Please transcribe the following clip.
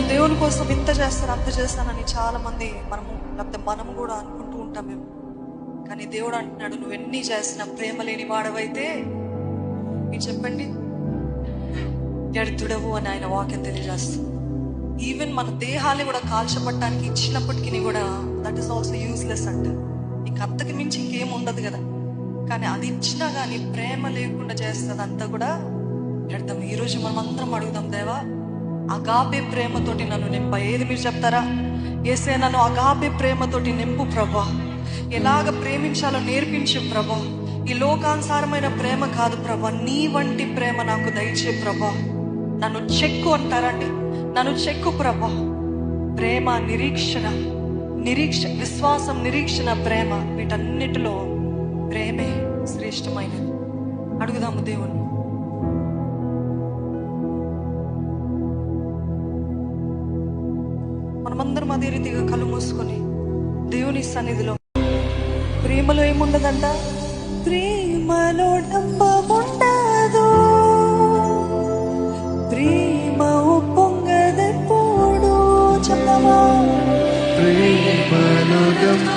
దేవుని కోసం ఇంత చేస్తాను అంత చేస్తానని చాలా మంది మనము లేకపోతే మనము కూడా అనుకుంటూ ఉంటాం మేము. కానీ దేవుడు అంటున్నాడు నువ్వు ఎన్ని చేసినా ప్రేమ లేని వాడవైతే మీరు చెప్పండి. వ్యర్థుడవు అని ఆయన వాక్యం తెలియజేస్తుంది. ఈవెన్ మన దేహాన్ని కూడా కాల్చబట్టడానికి ఇచ్చినప్పటికీ కూడా దట్ ఈస్ ఆల్సో యూస్లెస్ అంట. నీకు అంతకు మించి ఇంకేం ఉండదు కదా. కానీ అది ఇచ్చినా కానీ ప్రేమ లేకుండా చేస్తుంది అంతా కూడా వ్యర్థం. ఈరోజు మనం అందరం అడుగుదాం దేవా అగాపే ప్రేమతోటి నన్ను నింప. ఏది మీరు చెప్తారా? ఏసే నన్ను అగాపే ప్రేమతోటి నింపు ప్రభా. ఎలాగ ప్రేమించాలో నేర్పించు ప్రభా. ఈ లోకానుసారమైన ప్రేమ కాదు ప్రభా. నీ వంటి ప్రేమ నాకు దయచే ప్రభా. నన్ను చెక్కు అంటారండి. నన్ను చెక్కు ప్రభా. ప్రేమ నిరీక్షణ నిరీక్ష విశ్వాసం నిరీక్షణ ప్రేమ వీటన్నిటిలో ప్రేమే శ్రేష్టమైనది. అడుగుదాము దేవుణ్ణి. మనమందరం అదే రీతిగా కళ్ళు మూసుకొని దేవుని సన్నిధిలో ప్రేమలో ఏముండదంట? ప్రేమలో డబ్బముండదు. ప్రేమ పొంగదెప్పుడు చెప్పవా ప్రేమలో గంప